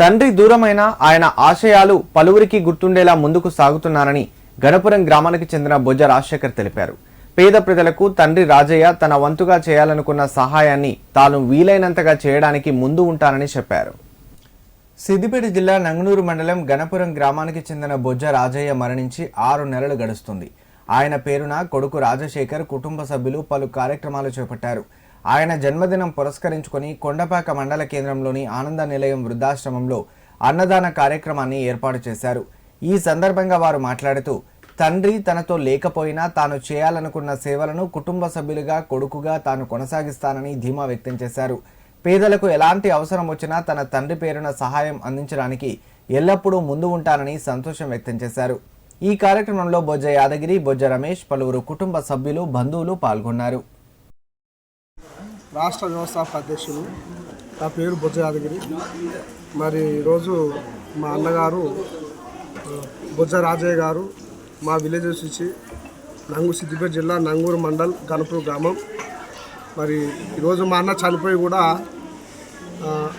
తండ్రి దూరమైన ఆయన ఆశయాలు పలువురికి గుర్తుండేలా ముందుకు సాగుతున్నారని గణపురం గ్రామానికి చెందిన బొజ్జ రాజశేఖర్ తెలిపారు. పేద ప్రజలకు తండ్రి రాజయ్య తన వంతుగా చేయాలనుకున్న సహాయాన్ని తాను వీలైనంతగా చేయడానికి ముందు ఉంటానని చెప్పారు. సిద్దిపేట జిల్లా నంగనూరు మండలం గణపురం గ్రామానికి చెందిన బొజ్జ రాజయ్య మరణించి ఆరు నెలలు గడుస్తుంది. ఆయన పేరున కొడుకు రాజశేఖర్ కుటుంబ సభ్యులు పలు కార్యక్రమాలు చేపట్టారు. ఆయన జన్మదినం పురస్కరించుకొని కొండపాక మండల కేంద్రంలోని ఆనంద నిలయం వృద్ధాశ్రమంలో అన్నదాన కార్యక్రమాన్ని ఏర్పాటు చేశారు. ఈ సందర్భంగా వారు మాట్లాడుతూ తండ్రి తనతో లేకపోయినా తాను చేయాలనుకున్న సేవలను కుటుంబ సభ్యులుగా కొడుకుగా తాను కొనసాగిస్తానని ధీమా వ్యక్తం చేశారు. పేదలకు ఎలాంటి అవసరం వచ్చినా తన తండ్రి పేరున సహాయం అందించడానికి ఎల్లప్పుడూ ముందు ఉంటానని సంతోషం వ్యక్తం చేశారు. ఈ కార్యక్రమంలో బొజ్జ యాదగిరి బొజ్జ రమేష్ పలువురు కుటుంబ సభ్యులు బంధువులు పాల్గొన్నారు. రాష్ట్ర వ్యవస్థాపక అధ్యక్షులు నా పేరు బొజ్జ యాదగిరి. మరి ఈరోజు మా అన్నగారు బొజ్జ రాజయ్య గారు మా విలేజెస్ నుంచి నంగు సిద్దిపేట జిల్లా నంగూరు మండల్ గణపూర్ గ్రామం. మరి ఈరోజు మా అన్న చనిపోయి కూడా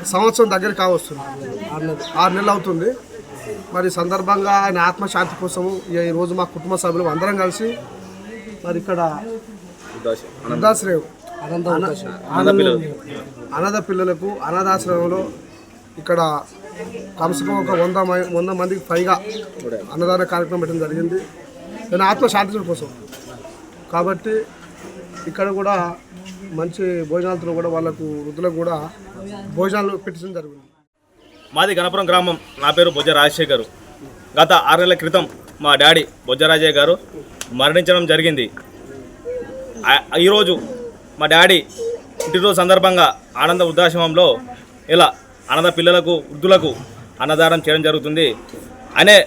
సంవత్సరం దగ్గర కావస్తుంది. ఆరు నెలలు ఆరు నెలలు అవుతుంది. మరి సందర్భంగా ఆయన ఆత్మశాంతి కోసము ఈ- ఈరోజు మా కుటుంబ సభ్యులు అందరం కలిసి మరి ఇక్కడ వృద్ధాశ్రయం అనాథ పిల్లలకు అనాథాశ్రమంలో ఇక్కడ కమ్సకం ఒక వంద వంద మందికి పైగా అన్నదాన కార్యక్రమం పెట్టడం జరిగింది. నేను ఆత్మశాంతి కోసం. కాబట్టి ఇక్కడ కూడా మంచి భోజనాలతో కూడా వాళ్ళకు వృద్ధులకు కూడా భోజనాలు పెట్టడం జరిగింది మాది గణపురం గ్రామం. నా పేరు బొజ్జ రాజశేఖర్ గత ఆరు నెలల క్రితం మా డాడీ బొజ్జరాజయ్య గారు మరణించడం జరిగింది. ఈరోజు మా డాడీ పుట్టినరోజు సందర్భంగా ఆనంద వృద్ధాశ్రమంలో ఇలా అనాథ పిల్లలకు వృద్ధులకు అన్నదానం చేయడం జరుగుతుంది. అనే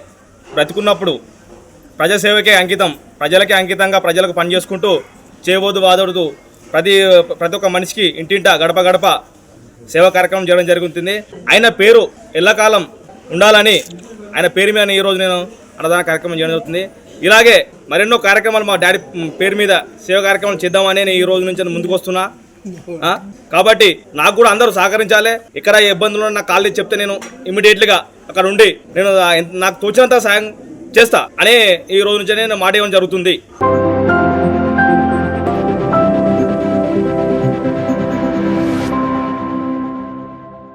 బ్రతికున్నప్పుడు ప్రజాసేవకే అంకితం ప్రజలకే అంకితంగా ప్రజలకు పనిచేసుకుంటూ చేయబోదు వాదోడుతూ ప్రతి ప్రతి ఒక్క మనిషికి ఇంటింట గడప గడప సేవా కార్యక్రమం చేయడం జరుగుతుంది. ఆయన పేరు ఎల్లకాలం ఉండాలని ఆయన పేరు మీద ఈరోజు నేను అన్నదాన కార్యక్రమం చేయడం జరుగుతుంది. ఇలాగే మరెన్నో కార్యక్రమాలు మా డాడీ పేరు మీద సేవ కార్యక్రమాలు చేద్దామని నేను ఈ రోజు నుంచి ముందుకు వస్తున్నా కాబట్టి నాకు కూడా అందరూ సహకరించాలి. ఇక్కడ ఏ ఇబ్బందులు ఉన్నా నాకు చెప్తే నేను ఇమీడియట్లీగా అక్కడ ఉండి నేను నాకు తోచినంత సాయం చేస్తా అనే ఈ రోజు నుంచి నేను మాట ఇవ్వడం జరుగుతుంది.